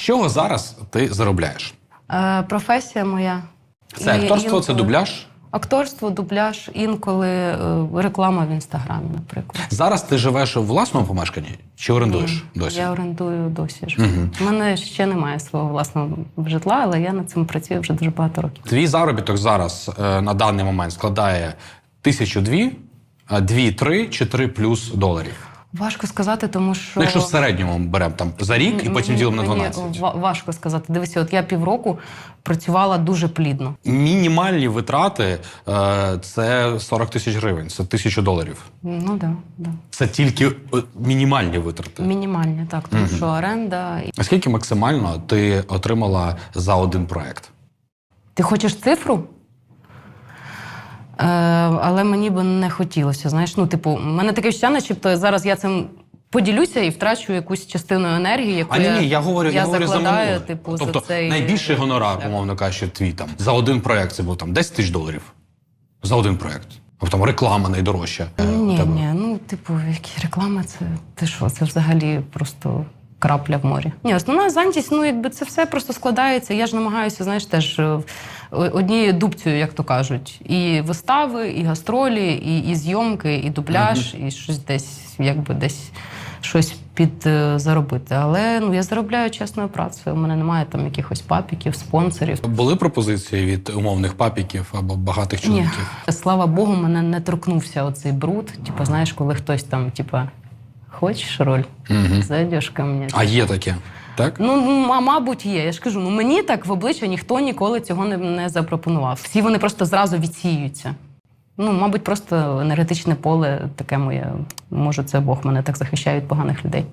З чого зараз ти заробляєш? Е, професія моя. Це І акторство, це дубляж. Акторство, дубляж, інколи е, реклама в інстаграмі, наприклад. Зараз ти живеш у власному помешканні чи орендуєш досі? Я орендую досі. живу. У мене ще немає свого власного житла, але я над цим працюю вже дуже багато років. Твій заробіток зараз е, на даний момент складає тисячу дві, е, дві, три чи три плюс доларів. Важко сказати, тому що Ну, якщо в середньому беремо там за рік і потім Мені- ділимо на мені 12. ва- Важко сказати. Дивися, от я півроку працювала дуже плідно. Мінімальні витрати е, це 40 тисяч гривень, це тисячу доларів. Ну да, да. Це тільки е, мінімальні витрати. Мінімальні, так, тому що оренда. А скільки максимально ти отримала за один проект? Ти хочеш цифру? Е, але мені би не хотілося. Знаєш, ну, типу, в мене таке відчуття, начебто зараз я цим поділюся і втрачу якусь частину енергії, яку А ні, ні, я говорю, я, говорю закладаю, минуле. типу, тобто за цей найбільший гонорар, шлях. умовно кажучи, твій там за один проект це був там 10 тисяч доларів. За один проект. Або там реклама найдорожча. е, Ні, тебе. ні, ну типу, які реклами, це ти що? Це взагалі просто крапля в морі. Ні, основна зайнятість, ну якби це все просто складається. Я ж намагаюся, знаєш, теж е, однією дубцею, як то кажуть, і вистави, і гастролі, і, і зйомки, і дубляж, і щось десь, якби десь. Щось під е, заробити, але ну я заробляю чесною працею. У мене немає там якихось папіків, спонсорів. Були пропозиції від умовних папіків або багатих Ні, чоловіків? слава Богу, мене не торкнувся оцей бруд. Типу, знаєш, коли хтось там, типа, хочеш роль, Угу. зайдеш ко мені. А є таке, так? Ну, а, мабуть, є. Я ж кажу, ну мені так в обличчя ніхто ніколи цього не, не запропонував. Всі вони просто зразу відсіюються. Ну, мабуть, просто енергетичне поле таке моє. Може, це Бог мене так захищає від поганих людей.